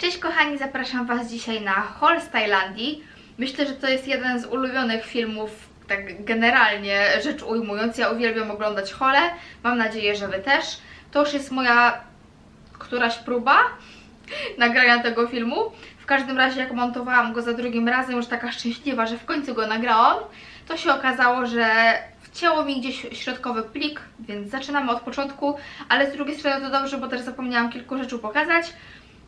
Cześć kochani, zapraszam Was dzisiaj na Haul z Tajlandii. Myślę, że to jest jeden z ulubionych filmów, tak generalnie rzecz ujmując. Ja uwielbiam oglądać hole, mam nadzieję, że Wy też. To już jest moja któraś próba nagrania tego filmu. W każdym razie jak montowałam go za drugim razem, już taka szczęśliwa, że w końcu go nagrałam, to się okazało, że wcięło mi gdzieś środkowy plik, więc zaczynamy od początku, ale z drugiej strony to dobrze, bo też zapomniałam kilku rzeczy pokazać.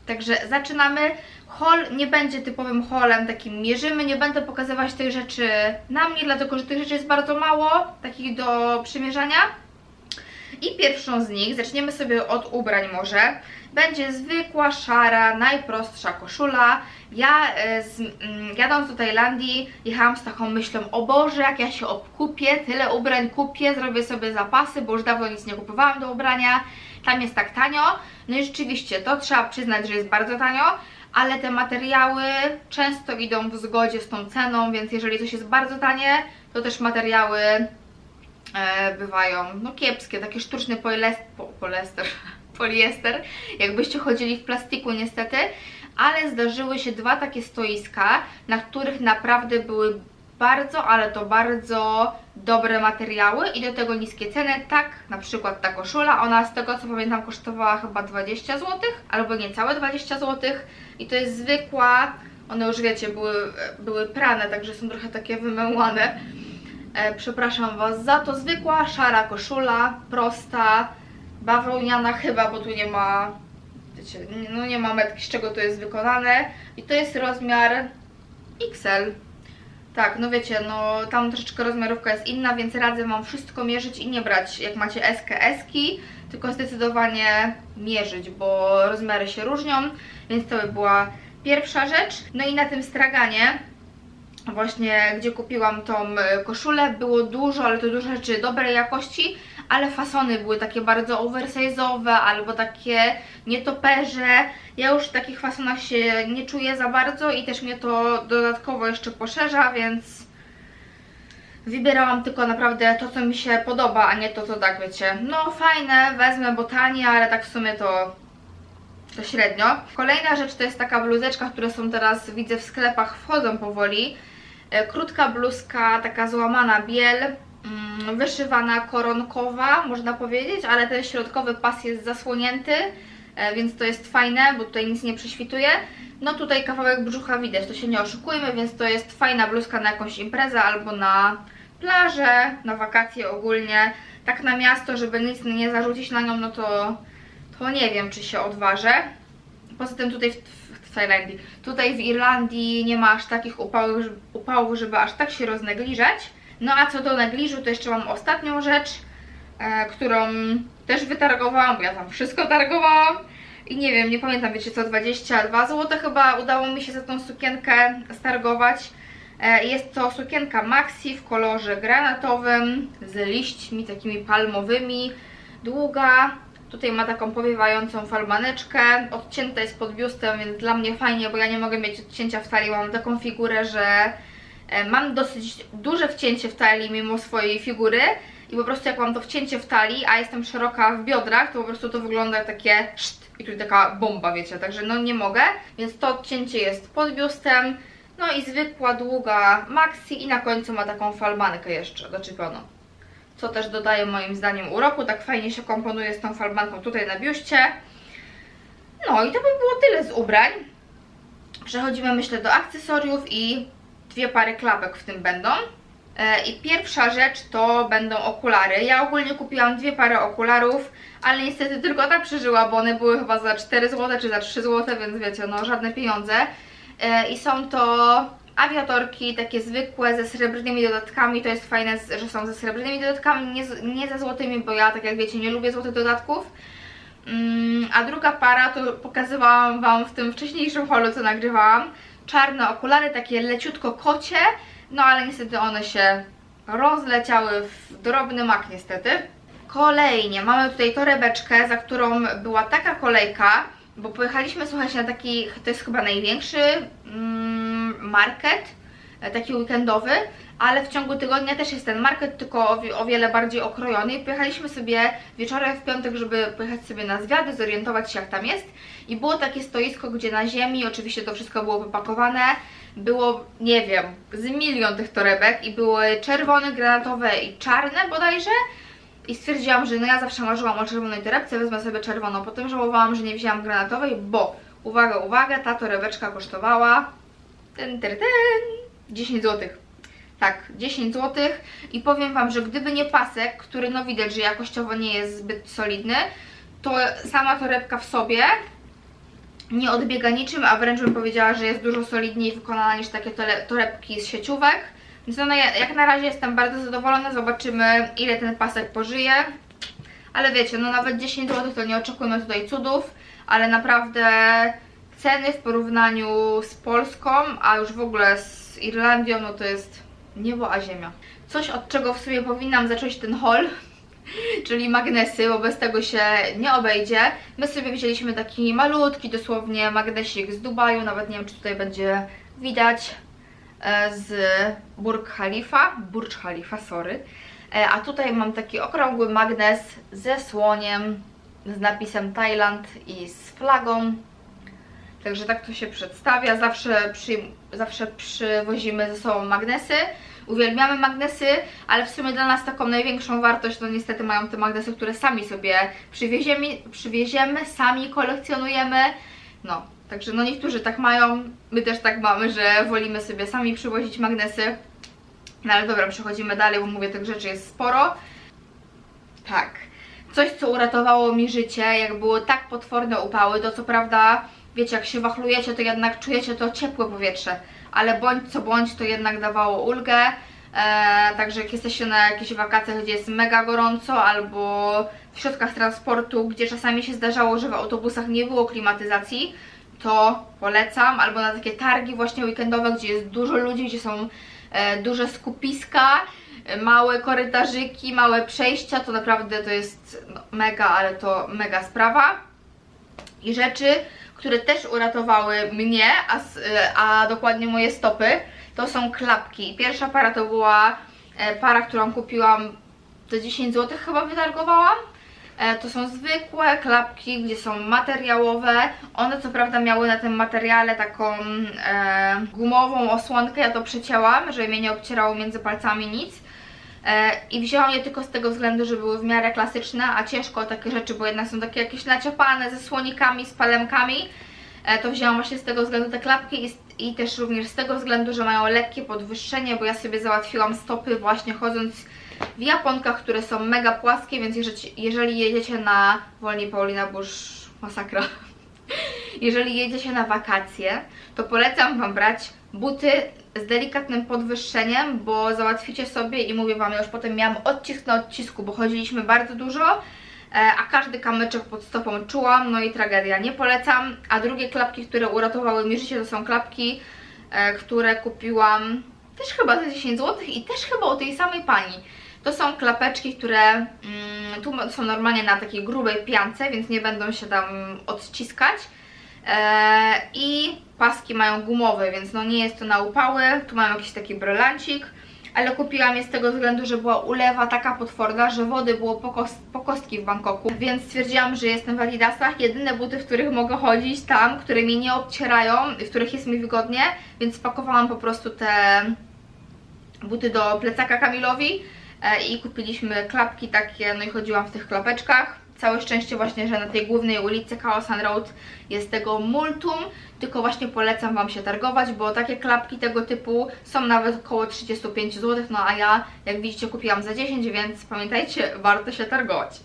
Także zaczynamy. Haul nie będzie typowym haulem, takim mierzymy, nie będę pokazywać tych rzeczy na mnie, dlatego że tych rzeczy jest bardzo mało, takich do przymierzania. I pierwszą z nich, zaczniemy sobie od ubrań może, będzie zwykła, szara, najprostsza koszula. Ja e, z, mm, jadąc do Tajlandii jechałam z taką myślą, o Boże, jak ja się obkupię, tyle ubrań kupię, zrobię sobie zapasy, bo już dawno nic nie kupowałam do ubrania, tam jest tak tanio. No i rzeczywiście, to trzeba przyznać, że jest bardzo tanio, ale te materiały często idą w zgodzie z tą ceną, więc jeżeli coś jest bardzo tanie, to też materiały e, bywają no kiepskie, takie sztuczny poliester, po, poliester, jakbyście chodzili w plastiku niestety, ale zdarzyły się dwa takie stoiska, na których naprawdę były bardzo, ale to bardzo dobre materiały i do tego niskie ceny. Tak, na przykład ta koszula, ona z tego co pamiętam kosztowała chyba 20 zł, albo niecałe 20 zł i to jest zwykła, one już wiecie, były, były prane, także są trochę takie wymęłane. E, przepraszam Was za to. Zwykła, szara koszula, prosta, bawełniana chyba, bo tu nie ma, wiecie, no nie ma metki, z czego to jest wykonane. I to jest rozmiar XL. Tak, no wiecie, no tam troszeczkę rozmiarówka jest inna, więc radzę Wam wszystko mierzyć i nie brać jak macie eskę eski, tylko zdecydowanie mierzyć, bo rozmiary się różnią, więc to by była pierwsza rzecz. No i na tym straganie właśnie gdzie kupiłam tą koszulę, było dużo, ale to dużo rzeczy dobrej jakości, ale fasony były takie bardzo oversize'owe albo takie nietoperze. Ja już w takich fasonach się nie czuję za bardzo i też mnie to dodatkowo jeszcze poszerza, więc wybierałam tylko naprawdę to, co mi się podoba, a nie to, co tak wiecie. No fajne, wezmę, bo tanie, ale tak w sumie to to średnio. Kolejna rzecz to jest taka bluzeczka, które są teraz, widzę w sklepach, wchodzą powoli. E, Krótka bluzka, taka złamana biel, wyszywana koronkowa, można powiedzieć, ale ten środkowy pas jest zasłonięty, e, więc to jest fajne, bo tutaj nic nie prześwituje. No tutaj kawałek brzucha widać, to się nie oszukujmy, więc to jest fajna bluzka na jakąś imprezę albo na plażę, na wakacje ogólnie. Tak na miasto, żeby nic nie zarzucić na nią, no to to nie wiem, czy się odważę. Poza tym tutaj w, w, Tajlandii, tutaj w Irlandii nie ma aż takich upałów, upałów, żeby aż tak się roznegliżać. No a co do negliżu, to jeszcze mam ostatnią rzecz, e, którą też wytargowałam, bo ja tam wszystko targowałam. I nie wiem, nie pamiętam, wiecie co, 22 zł chyba udało mi się za tą sukienkę stargować. E, Jest to sukienka maxi w kolorze granatowym z liśćmi takimi palmowymi, długa. Tutaj ma taką powiewającą falbaneczkę, odcięta jest pod biustem, więc dla mnie fajnie, bo ja nie mogę mieć odcięcia w talii, mam taką figurę, że mam dosyć duże wcięcie w talii mimo swojej figury i po prostu jak mam to wcięcie w talii, a jestem szeroka w biodrach, to po prostu to wygląda jak takie szt i tutaj taka bomba, wiecie, także no nie mogę, więc to odcięcie jest pod biustem, no i zwykła, długa maxi i na końcu ma taką falbankę jeszcze doczepioną co też dodaje moim zdaniem uroku, tak fajnie się komponuje z tą falbanką tutaj na biuście. No i to by było tyle z ubrań. Przechodzimy myślę do akcesoriów i dwie pary klapek w tym będą. E, I pierwsza rzecz to będą okulary. Ja ogólnie kupiłam dwie pary okularów, ale niestety tylko ta przeżyła, bo one były chyba za 4 zł czy za 3 zł, więc wiecie, no żadne pieniądze. E, I są to awiatorki, takie zwykłe, ze srebrnymi dodatkami. To jest fajne, że są ze srebrnymi dodatkami, nie, nie ze złotymi, bo ja, tak jak wiecie, nie lubię złotych dodatków. Mm, a druga para, to pokazywałam Wam w tym wcześniejszym holu, co nagrywałam. Czarne okulary, takie leciutko kocie, no ale niestety one się rozleciały w drobny mak niestety. Kolejnie mamy tutaj torebeczkę, za którą była taka kolejka, bo pojechaliśmy, słuchajcie, na taki, to jest chyba największy mm, market e, taki weekendowy, ale w ciągu tygodnia też jest ten market, tylko o, wi- o wiele bardziej okrojony. I pojechaliśmy sobie wieczorem w piątek, żeby pojechać sobie na zwiady, zorientować się jak tam jest. I było takie stoisko, gdzie na ziemi, oczywiście to wszystko było wypakowane, było, nie wiem, z milion tych torebek i były czerwone, granatowe i czarne bodajże. I stwierdziłam, że no ja zawsze marzyłam o czerwonej torebce, wezmę sobie czerwoną. Potem żałowałam, że nie wzięłam granatowej, bo uwaga, uwaga, ta torebeczka kosztowała ten, ten, ten, 10 zł. Tak, 10 zł i powiem Wam, że gdyby nie pasek, który no widać, że jakościowo nie jest zbyt solidny, to sama torebka w sobie nie odbiega niczym, a wręcz bym powiedziała, że jest dużo solidniej wykonana niż takie torebki z sieciówek. Więc no, ja- jak na razie jestem bardzo zadowolona, zobaczymy ile ten pasek pożyje. Ale wiecie, no nawet 10 zł to nie oczekujmy tutaj cudów, ale naprawdę ceny w porównaniu z Polską, a już w ogóle z Irlandią, no to jest niebo a ziemia. Coś od czego w sumie powinnam zacząć ten haul, czyli magnesy, bo bez tego się nie obejdzie. My sobie wzięliśmy taki malutki, dosłownie magnesik z Dubaju, nawet nie wiem czy tutaj będzie widać, e, z Burj Khalifa, Burj Khalifa, sorry. E, A tutaj mam taki okrągły magnes ze słoniem, z napisem Thailand i z flagą. Także tak to się przedstawia. Zawsze, przy, zawsze przywozimy ze sobą magnesy. Uwielbiamy magnesy, ale w sumie dla nas taką największą wartość to niestety mają te magnesy, które sami sobie przywieziemy, przywieziemy sami kolekcjonujemy. No, także no niektórzy tak mają, my też tak mamy, że wolimy sobie sami przywozić magnesy. No ale dobra, przechodzimy dalej, bo mówię, tych rzeczy jest sporo. Tak. Coś, co uratowało mi życie, jak były tak potworne upały, to co prawda, wiecie, jak się wachlujecie, to jednak czujecie to ciepłe powietrze, ale bądź co bądź, to jednak dawało ulgę. E, także jak jesteście na jakichś wakacjach, gdzie jest mega gorąco, albo w środkach transportu, gdzie czasami się zdarzało, że w autobusach nie było klimatyzacji, to polecam, albo na takie targi właśnie weekendowe, gdzie jest dużo ludzi, gdzie są e, duże skupiska, małe korytarzyki, małe przejścia, to naprawdę to jest no, mega, ale to mega sprawa. I rzeczy, które też uratowały mnie, a, e, a dokładnie moje stopy, to są klapki. Pierwsza para to była e, para, którą kupiłam za 10 zł chyba wytargowałam. E, To są zwykłe klapki, gdzie są materiałowe. One co prawda miały na tym materiale taką e, gumową osłonkę, ja to przecięłam, żeby mnie nie obcierało między palcami nic. E, I wzięłam je tylko z tego względu, że były w miarę klasyczne, a ciężko takie rzeczy, bo jednak są takie jakieś naciapane ze słonikami, z palemkami. E, To wzięłam właśnie z tego względu te klapki i, i też również z tego względu, że mają lekkie podwyższenie, bo ja sobie załatwiłam stopy właśnie chodząc w japonkach, które są mega płaskie, więc jeżeli, jeżeli jedziecie na Wolni Paulina, bo już masakra. Jeżeli jedziecie na wakacje, to polecam Wam brać buty z delikatnym podwyższeniem, bo załatwicie sobie i mówię Wam, ja już potem miałam odcisk na odcisku, bo chodziliśmy bardzo dużo, e, a każdy kamyczek pod stopą czułam, no i tragedia, nie polecam. A drugie klapki, które uratowały mi życie, to są klapki, e, które kupiłam też chyba za 10 zł i też chyba u tej samej pani. To są klapeczki, które mm, tu są normalnie na takiej grubej piance, więc nie będą się tam odciskać. Eee, I paski mają gumowe, więc no nie jest to na upały. Tu mam jakiś taki brylancik, ale kupiłam je z tego względu, że była ulewa taka potworna, że wody było po, kost po kostki w Bangkoku, więc stwierdziłam, że jestem w Adidasach. Jedyne buty, w których mogę chodzić tam, które mnie nie obcierają w których jest mi wygodnie, więc spakowałam po prostu te buty do plecaka Kamilowi e, i kupiliśmy klapki takie, no i chodziłam w tych klapeczkach. Całe szczęście właśnie, że na tej głównej ulicy Kaosan Road jest tego multum, tylko właśnie polecam Wam się targować, bo takie klapki tego typu są nawet około 35 zł, no a ja, jak widzicie, kupiłam za 10, więc pamiętajcie, warto się targować.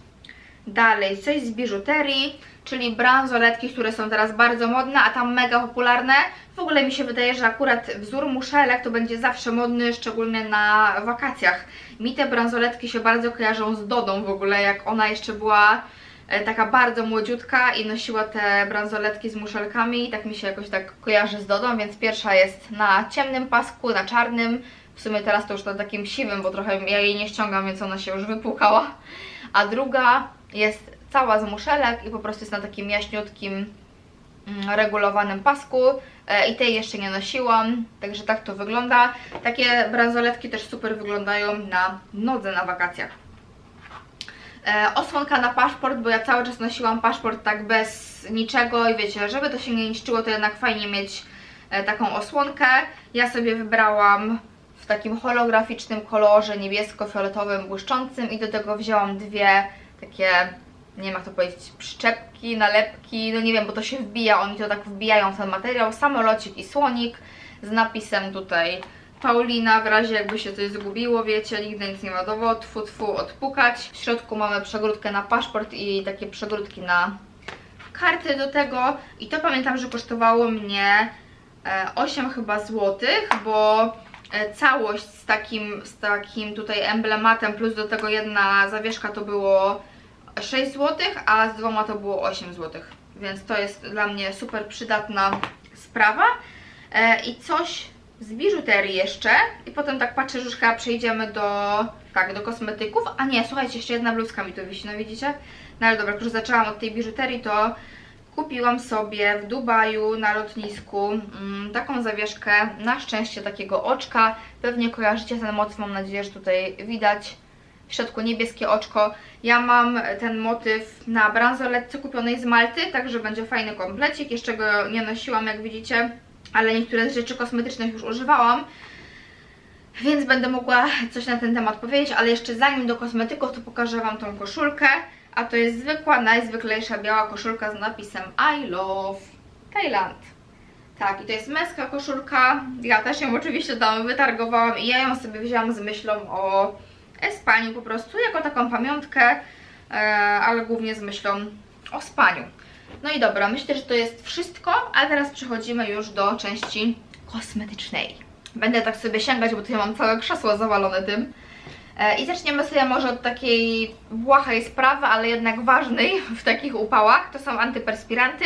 Dalej, coś z biżuterii, czyli bransoletki, które są teraz bardzo modne, a tam mega popularne. W ogóle mi się wydaje, że akurat wzór muszelek to będzie zawsze modny, szczególnie na wakacjach. Mi te bransoletki się bardzo kojarzą z Dodą w ogóle, jak ona jeszcze była e, taka bardzo młodziutka i nosiła te bransoletki z muszelkami i tak mi się jakoś tak kojarzy z Dodą, więc pierwsza jest na ciemnym pasku, na czarnym. W sumie teraz to już na takim siwym, bo trochę ja jej nie ściągam, więc ona się już wypłukała. A druga jest cała z muszelek i po prostu jest na takim jaśniutkim mm, regulowanym pasku e, i tej jeszcze nie nosiłam, także tak to wygląda. Takie bransoletki też super wyglądają na nodze na wakacjach. E, osłonka na paszport, bo ja cały czas nosiłam paszport tak bez niczego i wiecie, żeby to się nie niszczyło, to jednak fajnie mieć e, taką osłonkę. Ja sobie wybrałam w takim holograficznym kolorze niebiesko-fioletowym, błyszczącym i do tego wzięłam dwie takie, nie wiem jak to powiedzieć, przyczepki, nalepki, no nie wiem, bo to się wbija, oni to tak wbijają ten materiał, samolocik i słonik z napisem tutaj Paulina, w razie jakby się coś zgubiło, wiecie, nigdy nic nie ma dowodu, tfu, tfu, odpukać. W środku mamy przegródkę na paszport i takie przegródki na karty do tego. I to pamiętam, że kosztowało mnie e, 8 chyba złotych, bo e, całość z takim, z takim tutaj emblematem plus do tego jedna zawieszka to było 6 zł, a z dwoma to było 8 zł. Więc to jest dla mnie super przydatna sprawa. E, I coś z biżuterii jeszcze. I potem tak patrzę, że już chyba przejdziemy do, tak, do kosmetyków. A nie, słuchajcie, jeszcze jedna bluzka mi tu wisi, no widzicie? No ale dobra, już zaczęłam od tej biżuterii, to kupiłam sobie w Dubaju na lotnisku mm, taką zawieszkę, na szczęście takiego oczka. Pewnie kojarzycie ten motyw, mam nadzieję, że tutaj widać w środku niebieskie oczko. Ja mam ten motyw na bransoletce kupionej z Malty, także będzie fajny komplecik. Jeszcze go nie nosiłam, jak widzicie, ale niektóre z rzeczy kosmetycznych już używałam. Więc będę mogła coś na ten temat powiedzieć, ale jeszcze zanim do kosmetyków, to pokażę Wam tą koszulkę. A to jest zwykła, najzwyklejsza biała koszulka z napisem I love Thailand. Tak, i to jest męska koszulka. Ja też ją oczywiście tam wytargowałam i ja ją sobie wzięłam z myślą o spaniu po prostu, jako taką pamiątkę, e, ale głównie z myślą o spaniu. No i dobra, myślę, że to jest wszystko, a teraz przechodzimy już do części kosmetycznej. Będę tak sobie sięgać, bo tutaj mam całe krzesło zawalone tym. E, I zaczniemy sobie może od takiej błahej sprawy, ale jednak ważnej w takich upałach. To są antyperspiranty.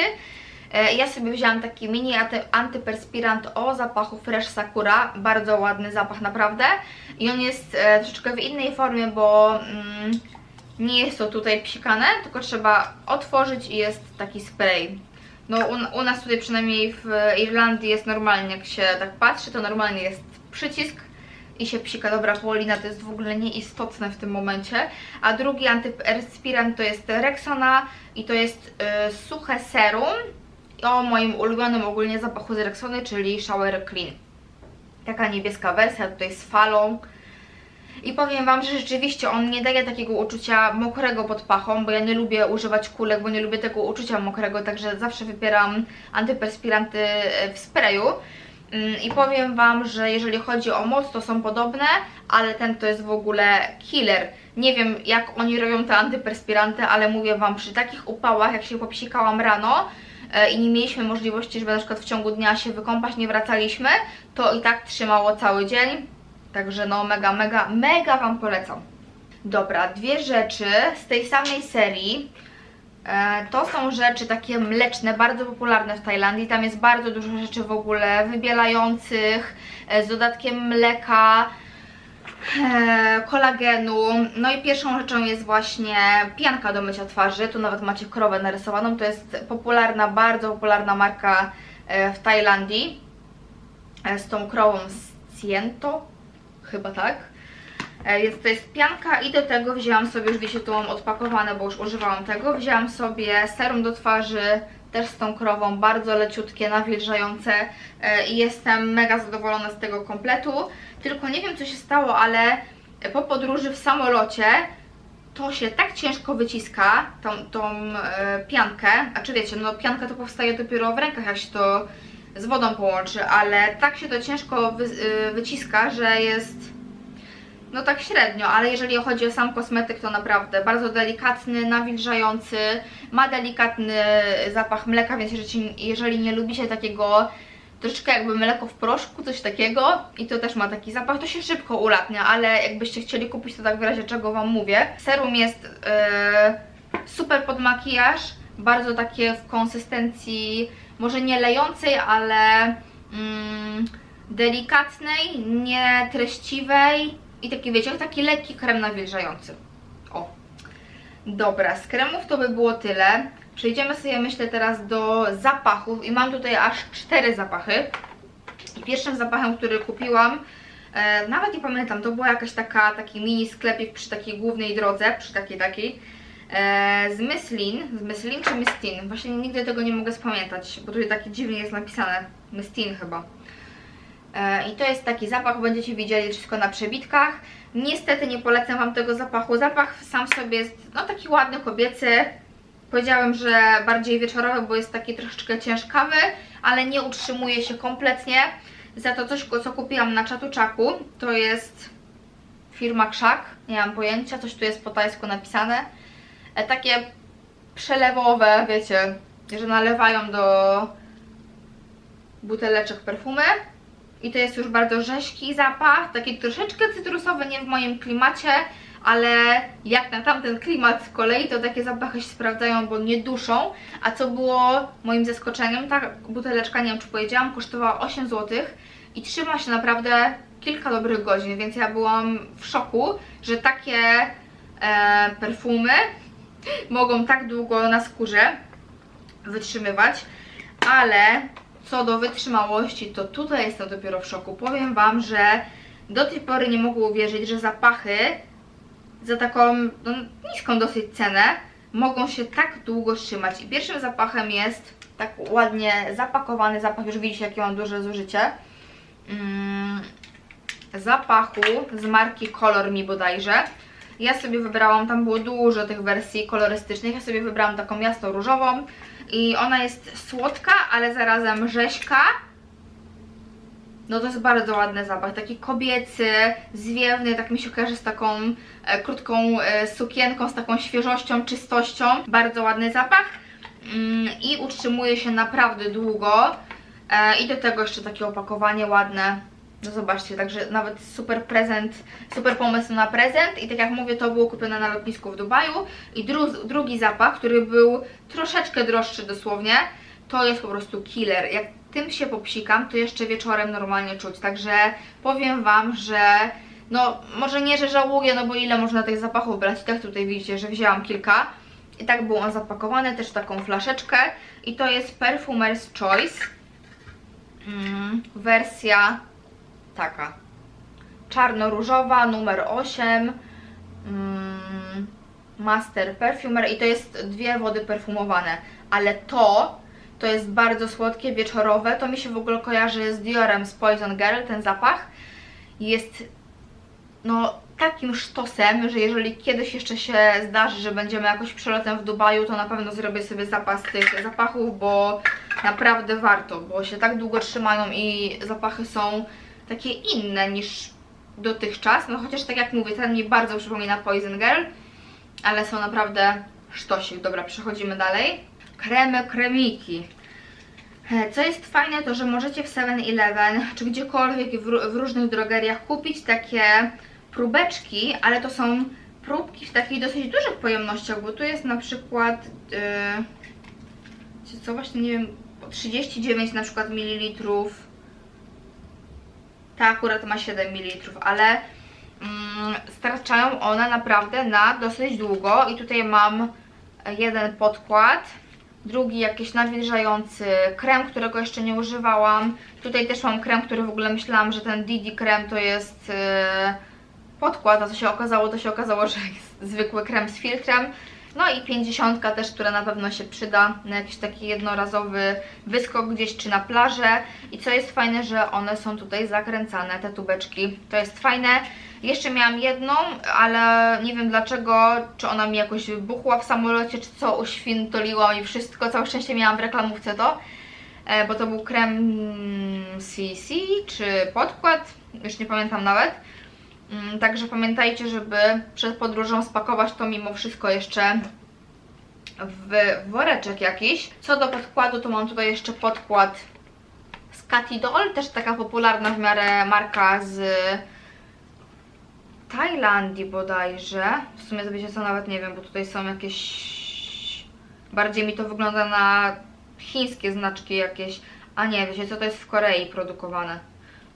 E, Ja sobie wzięłam taki mini anty- antyperspirant o zapachu Fresh Sakura. Bardzo ładny zapach naprawdę. I on jest e, troszeczkę w innej formie, bo mm, nie jest to tutaj psikane, tylko trzeba otworzyć i jest taki spray. No u, u nas tutaj przynajmniej w Irlandii jest normalnie, jak się tak patrzy, to normalnie jest przycisk i się psika. Dobra, Paulina, to jest w ogóle nieistotne w tym momencie. A drugi antyperspirant to jest Rexona i to jest y, suche serum o moim ulubionym ogólnie zapachu z Rexony, czyli Shower Clean. Taka niebieska wersja tutaj z falą. I powiem Wam, że rzeczywiście on nie daje takiego uczucia mokrego pod pachą, bo ja nie lubię używać kulek, bo nie lubię tego uczucia mokrego, także zawsze wybieram antyperspiranty e, w sprayu. Mm, I powiem Wam, że jeżeli chodzi o moc, to są podobne, ale ten to jest w ogóle killer. Nie wiem, jak oni robią te antyperspiranty, ale mówię Wam, przy takich upałach, jak się popsikałam rano i nie mieliśmy możliwości, żeby na przykład w ciągu dnia się wykąpać, nie wracaliśmy, to i tak trzymało cały dzień. Także no mega, mega, mega Wam polecam. Dobra, dwie rzeczy z tej samej serii. E, To są rzeczy takie mleczne, bardzo popularne w Tajlandii. Tam jest bardzo dużo rzeczy w ogóle wybielających, e, z dodatkiem mleka, e, kolagenu. No i pierwszą rzeczą jest właśnie pianka do mycia twarzy. Tu nawet macie krowę narysowaną. To jest popularna, bardzo popularna marka e, w Tajlandii. E, Z tą krową Ciento, chyba tak. E, Więc to jest pianka i do tego wzięłam sobie, już wiecie, tu mam odpakowane, bo już używałam tego. Wzięłam sobie serum do twarzy, też z tą krową, bardzo leciutkie, nawilżające e, i jestem mega zadowolona z tego kompletu. Tylko nie wiem co się stało, ale po podróży w samolocie to się tak ciężko wyciska, tą, tą e, piankę, a czy wiecie, no pianka to powstaje dopiero w rękach, jak się to z wodą połączy, ale tak się to ciężko wy, y, wyciska, że jest no tak średnio, ale jeżeli chodzi o sam kosmetyk, to naprawdę bardzo delikatny, nawilżający, ma delikatny zapach mleka, więc jeżeli, nie lubicie takiego troszeczkę jakby mleko w proszku, coś takiego i to też ma taki zapach, to się szybko ulatnia, ale jakbyście chcieli kupić, to tak w razie czego Wam mówię. Serum jest yy, super pod makijaż, bardzo takie w konsystencji, może nie lejącej, ale mm, delikatnej, nie treściwej i taki wiecie, taki lekki krem nawilżający. O. Dobra, z kremów to by było tyle. Przejdziemy sobie, myślę, teraz do zapachów i mam tutaj aż cztery zapachy. I pierwszym zapachem, który kupiłam, e, nawet nie pamiętam, to była jakaś taka, taki mini sklepik przy takiej głównej drodze, przy takiej takiej, e, z Myslin, z Myslin czy Mistin? Właśnie nigdy tego nie mogę spamiętać, bo tutaj taki dziwnie jest napisane, Mistin chyba. E, I to jest taki zapach, będziecie widzieli wszystko na przebitkach. Niestety nie polecam Wam tego zapachu. Zapach sam w sobie jest no taki ładny, kobiecy. Powiedziałem, że bardziej wieczorowy, bo jest taki troszeczkę ciężkawy, ale nie utrzymuje się kompletnie. Za to coś, co kupiłam na czatuczaku, to jest firma Krzak, nie mam pojęcia, coś tu jest po tajsku napisane. E, takie przelewowe, wiecie, że nalewają do buteleczek perfumy. I to jest już bardzo rzeźki zapach, taki troszeczkę cytrusowy, nie w moim klimacie, ale jak na tamten klimat z kolei, to takie zapachy się sprawdzają, bo nie duszą. A co było moim zaskoczeniem, ta buteleczka, nie wiem czy powiedziałam, kosztowała 8 zł i trzyma się naprawdę kilka dobrych godzin, więc ja byłam w szoku, że takie e, perfumy mogą tak długo na skórze wytrzymywać, ale co do wytrzymałości, to tutaj jestem dopiero w szoku. Powiem Wam, że do tej pory nie mogę uwierzyć, że zapachy za taką no, niską dosyć cenę mogą się tak długo trzymać. I pierwszym zapachem jest tak ładnie zapakowany zapach, już widzicie jakie mam duże zużycie. Mm, zapachu z marki Color Me bodajże. Ja sobie wybrałam, tam było dużo tych wersji kolorystycznych, ja sobie wybrałam taką jasno różową i ona jest słodka, ale zarazem rzeźka. No to jest bardzo ładny zapach, taki kobiecy, zwiewny, tak mi się kojarzy z taką e, krótką e, sukienką, z taką świeżością, czystością. Bardzo ładny zapach mm, i utrzymuje się naprawdę długo. E, I do tego jeszcze takie opakowanie ładne. No zobaczcie, także nawet super prezent, super pomysł na prezent i tak jak mówię, to było kupione na lotnisku w Dubaju. I dru drugi zapach, który był troszeczkę droższy dosłownie, to jest po prostu killer. Jak tym się popsikam, to jeszcze wieczorem normalnie czuć, także powiem Wam, że no może nie, że żałuję, no bo ile można tych zapachów brać? I tak tutaj widzicie, że wzięłam kilka. I tak był on zapakowany, też taką flaszeczkę. I to jest Perfumer's Choice. Mm, wersja taka. Czarno-różowa, numer 8 mm, Master Perfumer i to jest dwie wody perfumowane, ale to to jest bardzo słodkie, wieczorowe, to mi się w ogóle kojarzy z Diorem, z Poison Girl, ten zapach. Jest no takim sztosem, że jeżeli kiedyś jeszcze się zdarzy, że będziemy jakoś przelotem w Dubaju, to na pewno zrobię sobie zapas tych zapachów, bo naprawdę warto, bo się tak długo trzymają i zapachy są takie inne niż dotychczas, no chociaż tak jak mówię, ten mi bardzo przypomina Poison Girl, ale są naprawdę sztosik. Dobra, przechodzimy dalej. Kremy, kremiki. E, Co jest fajne, to że możecie w 7-Eleven czy gdziekolwiek w, w różnych drogeriach kupić takie próbeczki, ale to są próbki w takich dosyć dużych pojemnościach, bo tu jest na przykład, yy, co właśnie nie wiem, 39 na przykład mililitrów, ta akurat ma 7 ml, ale mm, starczają one naprawdę na dosyć długo i tutaj mam jeden podkład, drugi jakiś nawilżający krem, którego jeszcze nie używałam. Tutaj też mam krem, który w ogóle myślałam, że ten Didi krem to jest yy, podkład, a co się okazało, to się okazało, że jest zwykły krem z filtrem. No i 50 też, która na pewno się przyda na jakiś taki jednorazowy wyskok gdzieś czy na plażę. I co jest fajne, że one są tutaj zakręcane, te tubeczki. To jest fajne. Jeszcze miałam jedną, ale nie wiem dlaczego, czy ona mi jakoś wybuchła w samolocie, czy co, uświntoliła mi wszystko. Całe szczęście miałam w reklamówce to, e, bo to był krem CC, czy podkład, już nie pamiętam nawet. Mm, Także pamiętajcie, żeby przed podróżą spakować to mimo wszystko jeszcze w woreczek jakiś. Co do podkładu, to mam tutaj jeszcze podkład z Catidol, też taka popularna w miarę marka z Tajlandii bodajże. W sumie to wiecie co, nawet nie wiem, bo tutaj są jakieś... Bardziej mi to wygląda na chińskie znaczki jakieś, a nie, wiecie co, to jest w Korei produkowane.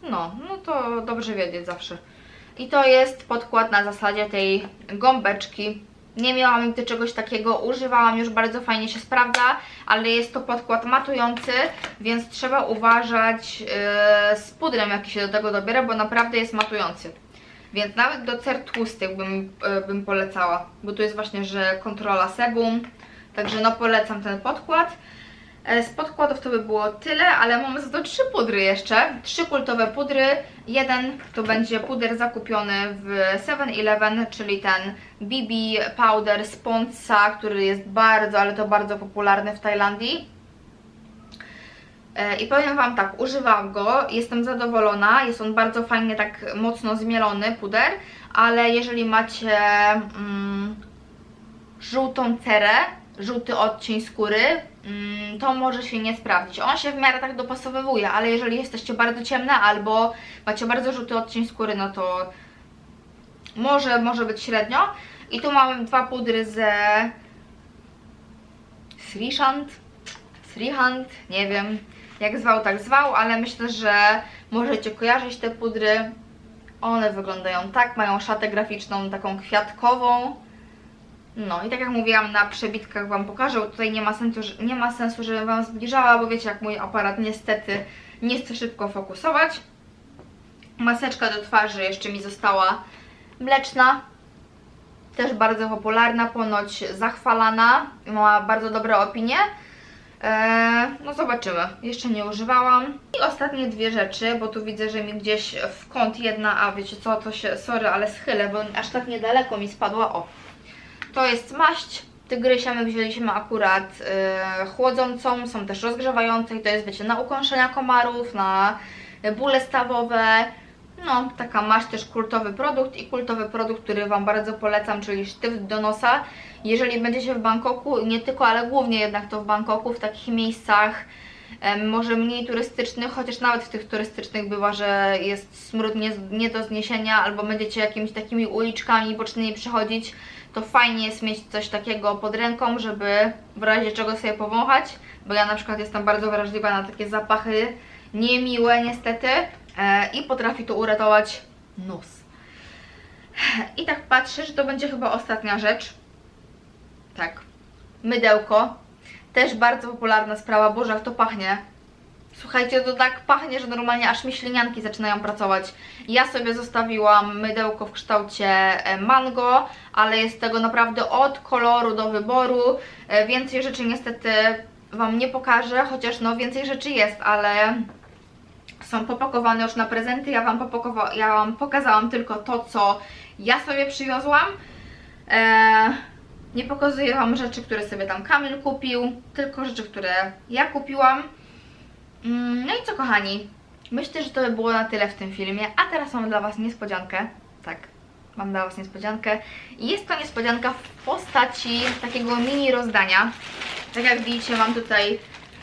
No, no to dobrze wiedzieć zawsze. I to jest podkład na zasadzie tej gąbeczki Nie miałam nigdy czegoś takiego, używałam już bardzo fajnie się sprawdza, ale jest to podkład matujący, więc trzeba uważać yy, z pudrem jaki się do tego dobiera, bo naprawdę jest matujący. Więc nawet do cer tłustych bym, yy, bym polecała, bo tu jest właśnie, że kontrola sebum, także no polecam ten podkład. E, Z podkładów to by było tyle, ale mamy za to trzy pudry jeszcze. Trzy kultowe pudry. Jeden to będzie puder zakupiony w 7-Eleven, czyli ten BB Powder z Pondsa, który jest bardzo, ale to bardzo popularny w Tajlandii. E, I powiem Wam tak, używam go, jestem zadowolona, jest on bardzo fajnie tak mocno zmielony puder, ale jeżeli macie mm, żółtą cerę, żółty odcień skóry, to może się nie sprawdzić. On się w miarę tak dopasowywuje, ale jeżeli jesteście bardzo ciemne albo macie bardzo żółty odcień skóry, no to może, może być średnio. I tu mamy dwa pudry ze Srishant, Srihant, nie wiem jak zwał, tak zwał, ale myślę, że możecie kojarzyć te pudry. One wyglądają tak, mają szatę graficzną taką kwiatkową. No i tak jak mówiłam, na przebitkach Wam pokażę, tutaj nie ma sensu, nie ma sensu żebym Wam zbliżała, bo wiecie jak mój aparat niestety nie chce szybko fokusować. Maseczka do twarzy jeszcze mi została mleczna, też bardzo popularna, ponoć zachwalana, ma bardzo dobre opinie. Eee, no zobaczymy, jeszcze nie używałam. I ostatnie dwie rzeczy, bo tu widzę, że mi gdzieś w kąt jedna, a wiecie co, to się, sorry, ale schylę, bo aż tak niedaleko mi spadła, o. To jest maść tygrysia, my wzięliśmy akurat e, chłodzącą, są też rozgrzewające i to jest, wiecie, na ukąszenia komarów, na bóle stawowe, no, taka maść też kultowy produkt i kultowy produkt, który Wam bardzo polecam, czyli sztyft do nosa. Jeżeli będziecie w Bangkoku, nie tylko, ale głównie jednak to w Bangkoku, w takich miejscach em, może mniej turystycznych, chociaż nawet w tych turystycznych bywa, że jest smród nie, nie do zniesienia, albo będziecie jakimiś takimi uliczkami bocznymi przechodzić, to fajnie jest mieć coś takiego pod ręką, żeby w razie czego sobie powąchać, bo ja na przykład jestem bardzo wrażliwa na takie zapachy niemiłe niestety e, i potrafi to uratować nos. I tak patrzę, że to będzie chyba ostatnia rzecz. Tak. Mydełko. Też bardzo popularna sprawa. Boże, jak to pachnie. Słuchajcie, to tak pachnie, że normalnie aż mi ślinianki zaczynają pracować. Ja sobie zostawiłam mydełko w kształcie e, mango, ale jest tego naprawdę od koloru do wyboru. E, Więcej rzeczy niestety Wam nie pokażę, chociaż no więcej rzeczy jest, ale są popakowane już na prezenty. Ja Wam, ja wam pokazałam tylko to, co ja sobie przywiozłam. Eee, nie pokazuję Wam rzeczy, które sobie tam Kamil kupił, tylko rzeczy, które ja kupiłam. Mm, No i co kochani, myślę, że to by było na tyle w tym filmie, a teraz mam dla Was niespodziankę. Tak, mam dla Was niespodziankę. Jest to niespodzianka w postaci takiego mini rozdania. Tak jak widzicie, mam tutaj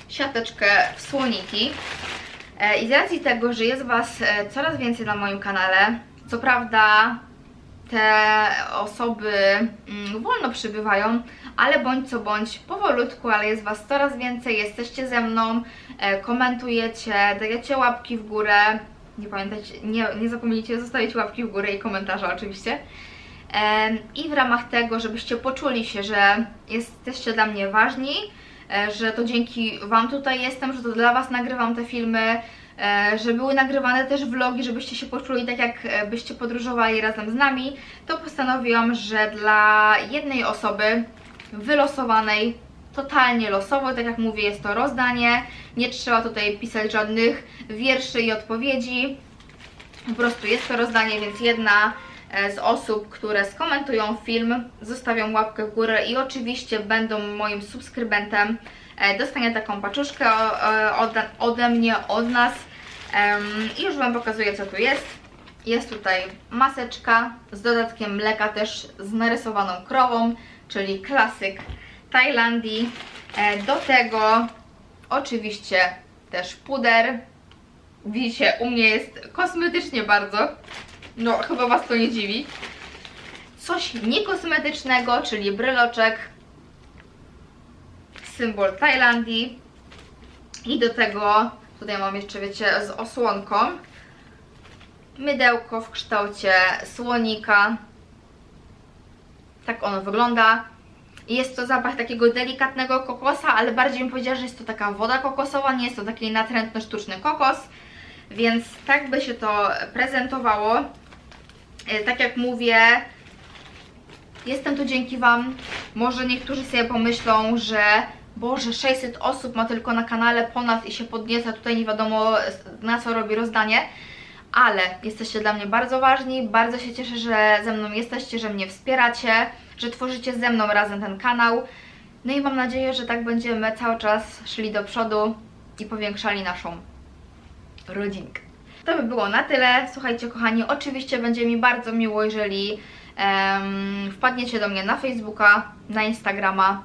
siateczkę w słoniki. E, I z racji tego, że jest Was e, coraz więcej na moim kanale, co prawda te osoby mm, wolno przybywają, ale bądź co bądź powolutku, ale jest Was coraz więcej, jesteście ze mną, e, komentujecie, dajecie łapki w górę. Nie pamiętajcie, nie, nie zapomnijcie zostawić łapki w górę i komentarza oczywiście. Em, I w ramach tego, żebyście poczuli się, że jesteście dla mnie ważni, e, że to dzięki Wam tutaj jestem, że to dla Was nagrywam te filmy, e, że były nagrywane też vlogi, żebyście się poczuli tak, jak e, byście podróżowali razem z nami, to postanowiłam, że dla jednej osoby wylosowanej totalnie losowo, tak jak mówię, jest to rozdanie, nie trzeba tutaj pisać żadnych wierszy i odpowiedzi, po prostu jest to rozdanie, więc jedna e, z osób, które skomentują film, zostawią łapkę w górę i oczywiście będą moim subskrybentem, e, dostanie taką paczuszkę e, ode, mnie, od nas. I już Wam pokazuję, co tu jest. Jest tutaj maseczka z dodatkiem mleka, też z narysowaną krową, czyli klasyk Tajlandii. E, Do tego oczywiście też puder. Widzicie, u mnie jest kosmetycznie bardzo. No, chyba Was to nie dziwi. Coś niekosmetycznego, czyli bryloczek. Symbol Tajlandii. I do tego, tutaj mam jeszcze, wiecie, z osłonką. Mydełko w kształcie słonika. Tak ono wygląda. Jest to zapach takiego delikatnego kokosa, ale bardziej bym powiedziała, że jest to taka woda kokosowa, nie jest to taki natrętny, sztuczny kokos. Więc tak by się to prezentowało. E, Tak jak mówię, jestem tu dzięki Wam. Może niektórzy sobie pomyślą, że Boże, 600 osób ma tylko na kanale ponad i się podnieca, tutaj nie wiadomo na co robi rozdanie. Ale jesteście dla mnie bardzo ważni, bardzo się cieszę, że ze mną jesteście, że mnie wspieracie, że tworzycie ze mną razem ten kanał. No i mam nadzieję, że tak będziemy cały czas szli do przodu i powiększali naszą rodzinkę. To by było na tyle. Słuchajcie, kochani, oczywiście będzie mi bardzo miło, jeżeli em, wpadniecie do mnie na Facebooka, na Instagrama.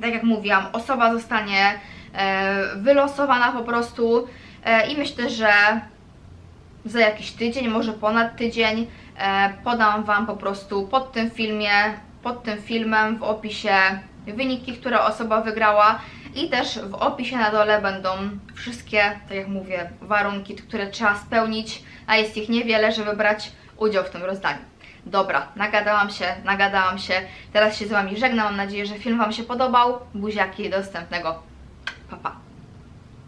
Tak jak mówiłam, osoba zostanie e, wylosowana po prostu e, i myślę, że za jakiś tydzień, może ponad tydzień e, podam Wam po prostu pod tym filmie, pod tym filmem w opisie wyniki, które osoba wygrała i też w opisie na dole będą wszystkie, tak jak mówię, warunki, które trzeba spełnić, a jest ich niewiele, żeby brać udział w tym rozdaniu. Dobra, nagadałam się, nagadałam się. Teraz się z Wami żegnam. Mam nadzieję, że film Wam się podobał. Buziaki, do następnego. Pa, pa.